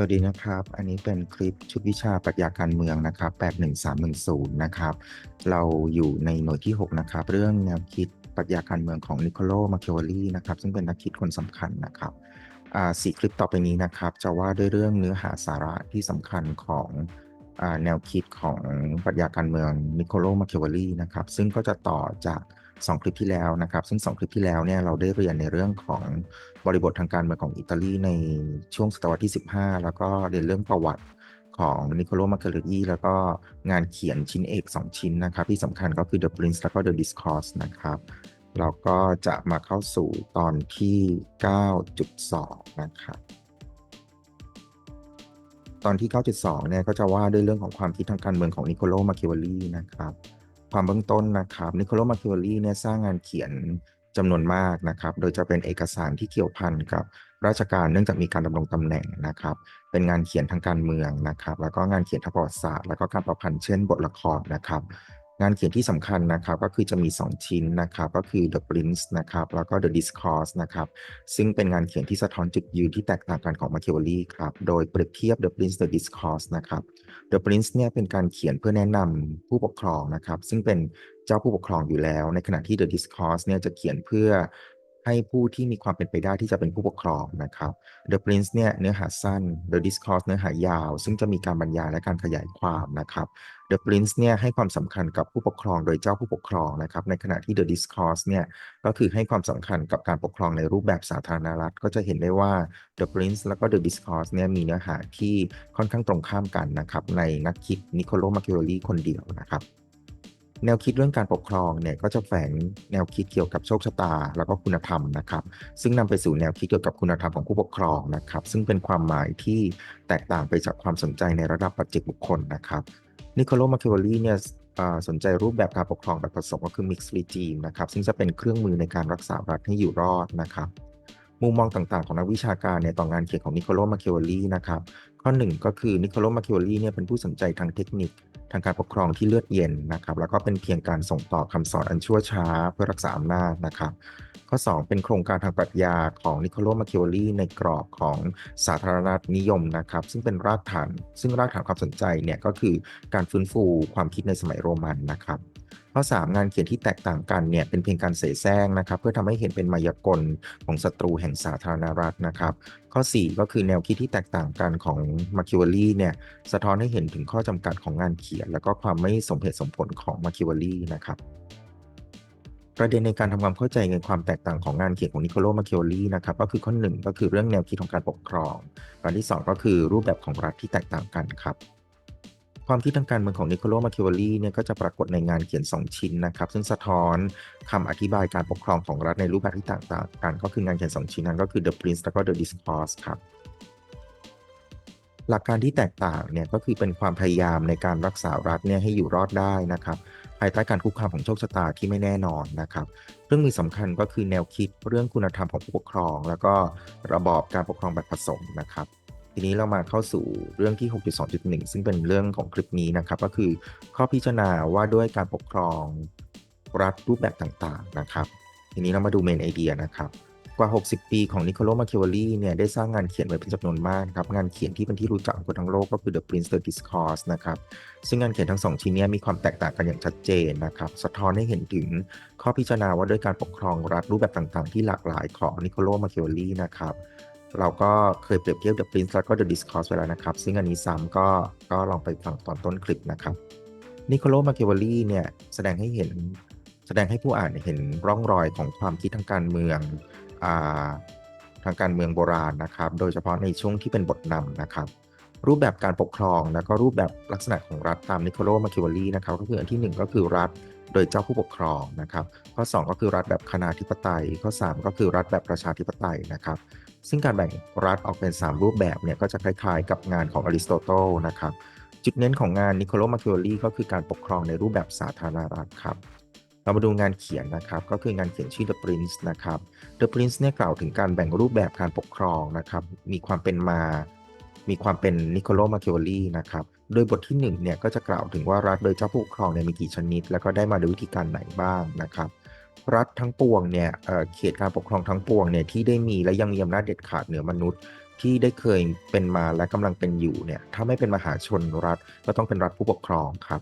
สวัสดีนะครับ อันนี้เป็นคลิปชุดวิชาปรัชญาการเมืองนะครับ 81310 นะครับ เราอยู่ในหน่วยที่ 6 นะครับ เรื่องแนวคิดปรัชญาการเมืองของนิโคโลมาเคิวลีนะครับ ซึ่งเป็นนักคิดคนสำคัญนะครับสี่คลิปต่อไปนี้นะครับ จะว่าด้วยเรื่องเนื้อหาสาระที่สำคัญของอแนวคิดของปรัชญาการเมืองนิโคโลมาเคิวลีนะครับ ซึ่งก็จะต่อจาก 2 คลิปที่แล้วนะครับ ซึ่ง 2 คลิปที่แล้วเนี่ยเราได้เรียนในเรื่องของบริบททางการเมืองของอิตาลีในช่วงศตวรรษที่ 15 แล้วก็เรียนเรื่องประวัติของนิโคโลมา c ค a รีแล้วก็งานเขียนชิ้นเอก 2 ชิ้นนะครับ ที่สำคัญก็คือ The Prince แล้วก็ The Discourse นะครับเราก็จะมาเข้าสู่ตอนที่ 9.2 นะครับตอนที่ 9.2 เนี่ยก็จะว่าด้วยเรื่องของความคิดทางการเมืองของนิโคโลมาเคิวลีนะครับ ความเบื้องต้นนะครับนิโคลมาคิวลีเนี่ยสร้างงานเขียนจำนวนมากนะครับ โดยจะเป็นเอกสารที่เกี่ยวพันกับราชการเนื่องจากมีการดำรงตำแหน่งนะครับ เป็นงานเขียนทางการเมืองนะครับ แล้วก็งานเขียนทางประวัติศาสตร์ แล้วก็การประพันธ์เช่นบทละครนะครับ งานเขียนที่สำคัญนะครับก็คือจะมี 2 ชิ้นนะครับก็คือ The Prince นะครับแล้วก็ The Discourse นะครับซึ่งเป็นงานเขียนที่สะท้อนจุดยืนที่แตกต่างกันของมาคิวลีครับโดยเปรียบเทียบ The Prince The Discourse นะครับ The Prince เนี่ยเป็นการเขียนเพื่อแนะนำผู้ปกครองนะครับซึ่งเป็นเจ้าผู้ปกครองอยู่แล้ว ในขณะที่ The Discourse เนี่ยจะเขียนเพื่อ ให้ผู้ที่มีความเป็นไปได้ที่จะเป็นผู้ปกครองนะครับ The Prince เนี่ยเนื้อหาสั้น The Discourse เนื้อหายาว ซึ่งจะมีการบรรยายและการขยายความนะครับ The Prince เนี่ยให้ความสำคัญกับผู้ปกครองโดยเจ้าผู้ปกครองนะครับ ในขณะที่ The Discourse เนี่ยก็คือให้ความสำคัญกับการปกครองในรูปแบบสาธารณรัฐ ก็จะเห็นได้ว่า The Prince แล้วก็ The Discourse เนี่ยมีเนื้อหาที่ค่อนข้างตรงข้ามกันนะครับในนักคิดนิโคโลมาคิวลีคนเดียวนะครับ แนวคิดเรื่องการปกครองเนี่ยก็จะแฝงแนวคิดเกี่ยวกับโชคชะตา แล้วก็คุณธรรมนะครับ ซึ่งนำไปสู่แนวคิดเกี่ยวกับคุณธรรมของผู้ปกครองนะครับ ซึ่งเป็นความหมายที่แตกต่างไปจากความสนใจในระดับปัจเจกบุคคลนะครับนิโคโลมาคิวลีเนี่ยสนใจรูปแบบการปกครองแบบผสมก็คือ mixed regime นะครับซึ่งจะเป็นเครื่องมือในการรักษารัฐให้อยู่รอดนะครับมุมมองต่างๆ ของนักวิชาการเนี่ยต่องานเขียนของนิโคโลมาคิวลีนะครับข้อหนึ่งก็คือนิโคโลมาคิวลีเนี่ยเป็นผู้สนใจทางเทคนิค ทางการปกครองที่เลือดเย็นนะครับ แล้วก็เป็นเพียงการส่งต่อคำสอนอันชั่วช้าเพื่อรักษาอำนาจนะครับ ข้อ 2 เป็นโครงการทางปรัชญาของนิโคโลมาคิวลีในกรอบของสาธารณนิยมนะครับ ซึ่งเป็นรากฐาน ซึ่งรากฐานความสนใจเนี่ยก็คือการฟื้นฟูความคิดในสมัยโรมันนะครับ ข้อ 3 งานเขียนที่แตกต่างกันเนี่ยเป็นเพียงการเสแสร้งนะครับเพื่อทำให้เห็นเป็นมายากลของศัตรูแห่งสาธารณรัฐนะครับ ข้อ 4 ก็คือแนวคิดที่แตกต่างกันของมาคิวลีเนี่ยสะท้อนให้เห็นถึงข้อจำกัดของงานเขียน แล้วก็ความไม่สมเหตุสมผลของมาคิวลีนะครับประเด็นในการทำความเข้าใจในความแตกต่างของงานเขียนของนิโคโลมาคิโอลีนะครับก็คือข้อหนึ่งก็คือเรื่องแนวคิดของการปกครองอันที่ 2 ก็คือรูปแบบของรัฐที่แตกต่างกันครับ ความคิดทางการเมืองของนิโคโลมาคิโอลีเนี่ยก็จะปรากฏในงานเขียน 2 ชิ้นนะครับ ซึ่งสะท้อนคำอธิบายการปกครองของรัฐในรูปแบบที่ต่างกันก็คืองานเขียน 2 ชิ้นนั้นก็คือ The Prince แล้วก็ The Discourse ครับหลักการที่แตกต่างเนี่ยก็คือเป็นความพยายามในการรักษารัฐเนี่ยให้อยู่รอดได้นะครับภายใต้การคุกคามของโชคชะตาที่ไม่แน่นอนนะครับเรื่องมีสำคัญก็คือแนวคิดเรื่องคุณธรรมของผู้ปกครอง แล้วก็ระบอบการปกครองแบบผสมนะครับ ทีนี้เรามาเข้าสู่เรื่องที่ 6.2.1 ซึ่งเป็นเรื่องของคลิปนี้นะครับ ก็คือข้อพิจารณาว่าด้วยการปกครองรัฐรูปแบบต่างๆนะครับ ทีนี้เรามาดูเมนไอเดียนะครับกว่า 60 ปีของนิโคโลมาเคิวลีเนี่ยได้สร้างงานเขียนไว้เป็นจำนวนมากครับ งานเขียนที่เป็นที่รู้จักของคนทั้งโลกก็คือ The Prince The Discourse นะครับ ซึ่งงานเขียนทั้งสองชิ้นนี้มีความแตกต่างกันอย่างชัดเจนนะครับ สะท้อนให้เห็นถึงข้อพิจารณาว่าด้วยการปกครองรัฐรูปแบบต่างๆ ที่หลากหลายของนิโคโลมาเคิวลีนะครับ เราก็เคยเปรียบเทียบ The Prince แล้วก็ The Discourse ไปแล้วนะครับ ซึ่งอันนี้ซ้ำก็ก็ลองไปฟังตอนต้นคลิปนะครับนิโคโลมาเกวลีเนี่ยแสดงให้เห็นแสดงให้ผู้อ่านเห็นร่องรอยของความคิดทางการเมืองทางการเมืองโบราณนะครับ โดยเฉพาะในช่วงที่เป็นบทนำนะครับ รูปแบบการปกครองแล้วก็รูปแบบลักษณะของรัฐตามนิโคโลมาคิวลีนะครับก็คืออันที่ 1 ก็คือรัฐโดยเจ้าผู้ปกครองนะครับ ข้อ 2 ก็คือรัฐแบบคณาธิปไตย ข้อ 3 ก็คือรัฐแบบประชาธิปไตยนะครับ ซึ่งการแบ่งรัฐออกเป็น 3 รูปแบบเนี่ยก็จะคล้ายๆ กับงานของอริสโตเติลนะครับ จุดเน้นของงานนิโคโลมาคิวลีก็คือการปกครองในรูปแบบสาธารณรัฐครับเรามาดูงานเขียนนะครับ ก็คืองานเขียนชื่อ The Prince นะครับ The Prince เนี่ยกล่าวถึงการแบ่งรูปแบบการปกครองนะครับ มีความเป็นมา มีความเป็นนิโคโลมาคิวลีนะครับ โดยบทที่1เนี่ยก็จะกล่าวถึงว่ารัฐโดยเจ้าผู้ปกครองเนี่ยมีกี่ชนิด แล้วก็ได้มาด้วยวิธีการไหนบ้างนะครับ รัฐทั้งปวงเนี่ยเขตการปกครองทั้งปวงเนี่ยที่ได้มีและยังมีอำนาจเด็ดขาดเหนือมนุษย์ที่ได้เคยเป็นมาและกำลังเป็นอยู่เนี่ยถ้าไม่เป็นมหาชนรัฐก็ต้องเป็นรัฐผู้ปกครองครับ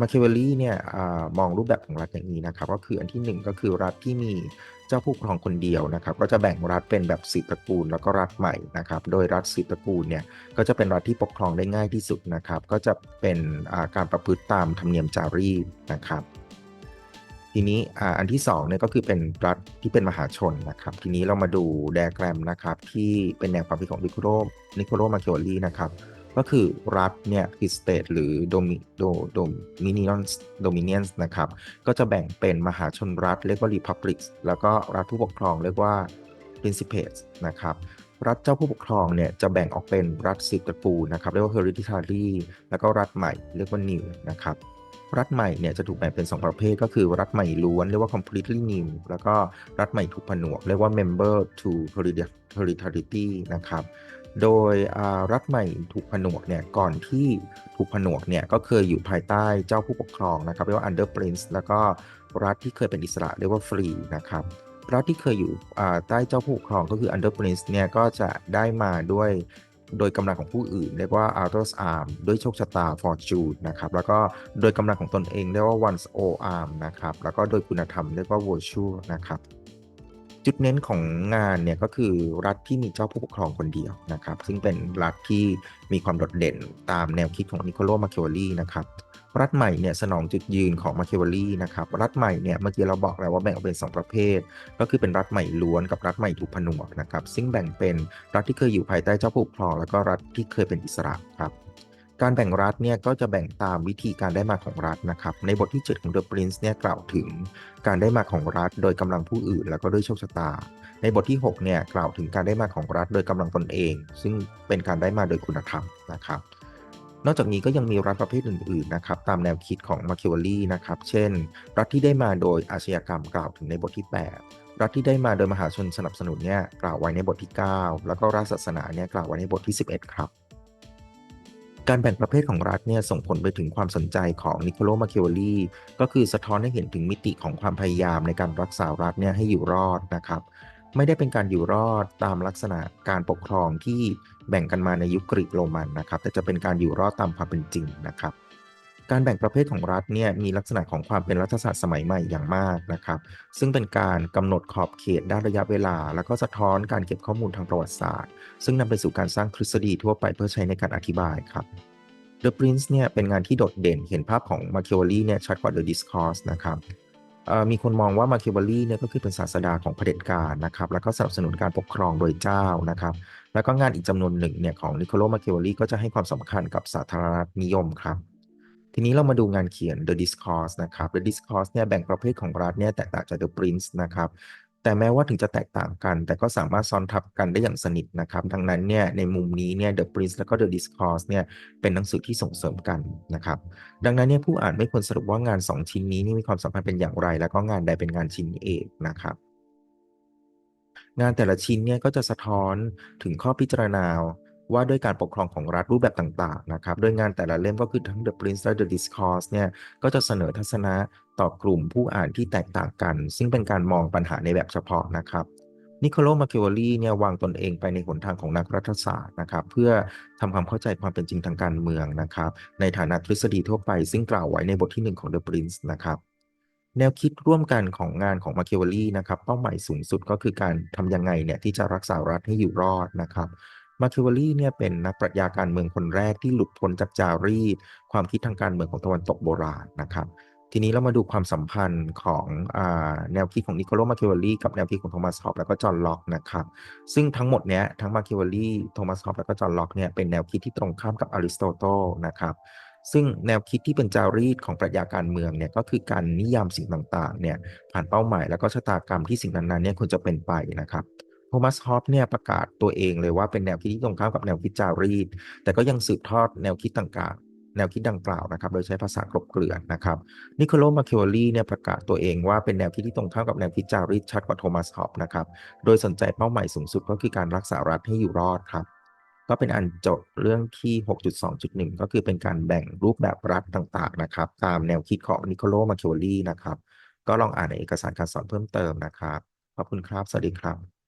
มาคิเวลลี่เนี่ยอมองรูปแบบของรัฐอย่างนี้นะครับ ก็คืออันที่หนึ่งก็คือรัฐที่มีเจ้าผู้ปกครองคนเดียวนะครับ ก็จะแบ่งรัฐเป็นแบบสิบตระกูลแล้วก็รัฐใหม่นะครับ โดยรัฐสิบตระกูลเนี่ยก็จะเป็นรัฐที่ปกครองได้ง่ายที่สุดนะครับ ก็จะเป็นการประพฤติตามธรรมเนียมจารีตนะครับทีนี้อันที่2เนี่ยก็คือเป็นรัฐที่เป็นมหาชนนะครับ ทีนี้เรามาดูไดอะแกรมนะครับที่เป็นแนวความคิดของนิโคลนิโคลมาเคิโอลีนะครับ ก็คือรัฐเนี่ยคือ state หรือ domi do dominions dominions นะครับ ก็จะแบ่งเป็นมหาชนรัฐเรียกว่า republics แล้วก็รัฐผู้ปกครองเรียกว่า principates นะครับ รัฐเจ้าผู้ปกครองเนี่ยจะแบ่งออกเป็นรัฐสิบตระกูลนะครับ เรียกว่า hereditary แล้วก็รัฐใหม่เรียกว่า new นะครับรัฐใหม่เนี่ยจะถูกแบ่งเป็น 2 ประเภทก็คือรัฐใหม่ล้วนเรียกว่า completely new แล้วก็รัฐใหม่ถูกผนวก เรียกว่า member to hereditary นะครับ โดยรัฐใหม่ถูกผนวกเนี่ยก่อนที่ถูกผนวกเนี่ยก็เคยอยู่ภายใต้เจ้าผู้ปกครองนะครับเรียกว่า under prince แล้วก็รัฐที่เคยเป็นอิสระเรียกว่า free นะครับรัฐที่เคยอยู่ใต้เจ้าผู้ปกครองก็คือ under prince เนี่ยก็จะได้มาด้วยโดยกำลังของผู้อื่น เรียกว่า Arthur's arm ด้วยโชคชะตา fortune นะครับ แล้วก็โดยกำลังของตนเองเรียกว่า one's own arm นะครับ แล้วก็โดยคุณธรรมเรียกว่า virtue นะครับ จุดเน้นของงานเนี่ยก็คือรัฐที่มีเจ้าผู้ปกครองคนเดียวนะครับ ซึ่งเป็นรัฐที่มีความโดดเด่นตามแนวคิดของนิโคลมาเคิวลีนะครับรัฐใหม่เนี่ยสนองจุดยืนของมาเคิวลีนะครับรัฐใหม่เนี่ยเมื่อกี้เราบอกแล้วว่าแบ่งออกเป็น 2 ประเภท ก็คือเป็นรัฐใหม่ล้วนกับรัฐใหม่ถูกผนวกนะครับซึ่งแบ่งเป็นรัฐที่เคยอยู่ภายใต้เจ้าผู้ปกครอง แล้วก็รัฐที่เคยเป็นอิสระครับ การแบ่งรัฐเนี่ยก็จะแบ่งตามวิธีการได้มาของรัฐนะครับ ในบทที่ 7 ของ The Prince เนี่ยกล่าวถึงการได้มาของรัฐโดยกำลังผู้อื่น แล้วก็ด้วยโชคชะตา ในบทที่6เนี่ยกล่าวถึงการได้มาของรัฐโดยกำลังตนเอง ซึ่งเป็นการได้มาโดยคุณธรรมนะครับ นอกจากนี้ก็ยังมีรัฐประเภทอื่นๆนะครับตามแนวคิดของมาคิวลีนะครับ เช่น รัฐที่ได้มาโดยอาชญากรรมกล่าวถึงในบทที่ 8รัฐที่ได้มาโดยมหาชนสนับสนุนเนี่ยกล่าวไว้ในบทที่ 9 แล้วก็รัฐศาสนาเนี่ยกล่าวไว้ในบทที่ 11 ครับ การแบ่งประเภทของรัฐเนี่ยส่งผลไปถึงความสนใจของนิโคลมาเคิวลีก็คือสะท้อนให้เห็นถึงมิติของความพยายามในการรักษารัฐเนี่ยให้อยู่รอดนะครับไม่ได้เป็นการอยู่รอดตามลักษณะการปกครองที่แบ่งกันมาในยุคกรีกโรมันนะครับ แต่จะเป็นการอยู่รอดตามความเป็นจริงนะครับ การแบ่งประเภทของรัฐเนี่ยมีลักษณะของความเป็นรัฐศาสตร์สมัยใหม่อย่างมากนะครับ ซึ่งเป็นการกำหนดขอบเขตด้านระยะเวลา แล้วก็สะท้อนการเก็บข้อมูลทางประวัติศาสตร์ ซึ่งนำไปสู่การสร้างทฤษฎีทั่วไปเพื่อใช้ในการอธิบายครับ The Prince เนี่ยเป็นงานที่โดดเด่นเห็นภาพของมา c คิวลีเนี่ยชัดกว่า The Discourse นะครับมีคนมองว่ามาคิวบรีเนี่ยก็คือเป็นศาสดาของเผด็จการนะครับ แล้วก็สนับสนุนการปกครองโดยเจ้านะครับ แล้วก็งานอีกจำนวนหนึ่งเนี่ยของนิโคลมาคิวบรีก็จะให้ความสำคัญกับสาธารณนิยมครับ ทีนี้เรามาดูงานเขียน The Discourse นะครับ The Discourse เนี่ยแบ่งประเภทของรัฐเนี่ยแตกต่างจาก The Prince นะครับแต่แม้ว่าถึงจะแตกต่างกัน แต่ก็สามารถซ้อนทับกันได้อย่างสนิทนะครับ ดังนั้นเนี่ยในมุมนี้เนี่ย The Prince แล้วก็ The Discourse เนี่ยเป็นหนังสือที่ส่งเสริมกันนะครับ ดังนั้นเนี่ยผู้อ่านไม่ควรสรุปว่างาน 2 ชิ้นนี้นี่มีความสัมพันธ์เป็นอย่างไร แล้วก็งานใดเป็นงานชิ้นเอกนะครับ งานแต่ละชิ้นเนี่ยก็จะสะท้อนถึงข้อพิจารณา ว่าด้วยการปกครองของรัฐรูปแบบต่างๆนะครับโดยงานแต่ละเล่มก็คือทั้ง The Prince และ The Discourse เนี่ยก็จะเสนอทัศนะต่อกลุ่มผู้อ่านที่แตกต่างกัน ซึ่งเป็นการมองปัญหาในแบบเฉพาะนะครับนิโคลมาเคิวลีเนี่ยวางตนเองไปในหนทางของนักรัฐศาสตร์นะครับ เพื่อทำความเข้าใจความเป็นจริงทางการเมืองนะครับ ในฐานะทฤษฎีทั่วไปซึ่งกล่าวไว้ในบทที่ 1 ของ The Prince นะครับแนวคิดร่วมกันของงานของมาเคิวลีนะครับ เป้าหมายสูงสุดก็คือการทำยังไงเนี่ยที่จะรักษารัฐให้อยู่รอดนะครับ มาคิวลีเนี่ยเป็นนักปรัชญาการเมืองคนแรกที่หลุดพ้นจากจารีตความคิดทางการเมืองของตะวันตกโบราณนะครับ ทีนี้เรามาดูความสัมพันธ์ของอแนวคิดของนิโคลมาคิวลีกับแนวคิดของโทมัสฮอปแล้วก็จอห์นล็อกนะครับ ซึ่งทั้งหมดเนี้ยทั้งมาคิวลีโทมัสฮอปแล้วก็จอห์นล็อกเนี่ยเป็นแนวคิดที่ตรงข้ามกับอริสโตเติลนะครับซึ่งแนวคิดที่เป็นจารีตของปรัชญาการเมืองเนี่ยก็คือการนิยามสิ่งต่างๆเนี่ยผ่านเป้าหมายแล้วก็ชะตากรรมที่สิ่งนั้นๆเนี่ยควรจะเป็นไปนะครับ โทมัสฮอปเนี่ยประกาศตัวเองเลยว่าเป็นแนวคิดที่ตรงข้ามกับแนวคิดจารีต แต่ก็ยังสืบทอดแนวคิดต่างๆ แนวคิดดังกล่าวนะครับ โดยใช้ภาษากลบเกลื่อนนะครับ นิโคลมาคิวลีเนี่ยประกาศตัวเองว่าเป็นแนวคิดที่ตรงข้ามกับแนวคิดจารีตชัดกว่าโทมัสฮอปนะครับ โดยสนใจเป้าหมายสูงสุดก็คือการรักษารัฐให้อยู่รอดครับ ก็เป็นอันจบเรื่องที่ 6.2.1 ก็คือเป็นการแบ่งรูปแบบรัฐต่างๆนะครับ ตามแนวคิดของนิโคลมาคิวลีนะครับ ก็ลองอ่านในเอกสารการสอนเพิ่มเติมนะครับ ขอบคุณครับ สวัสดีครับ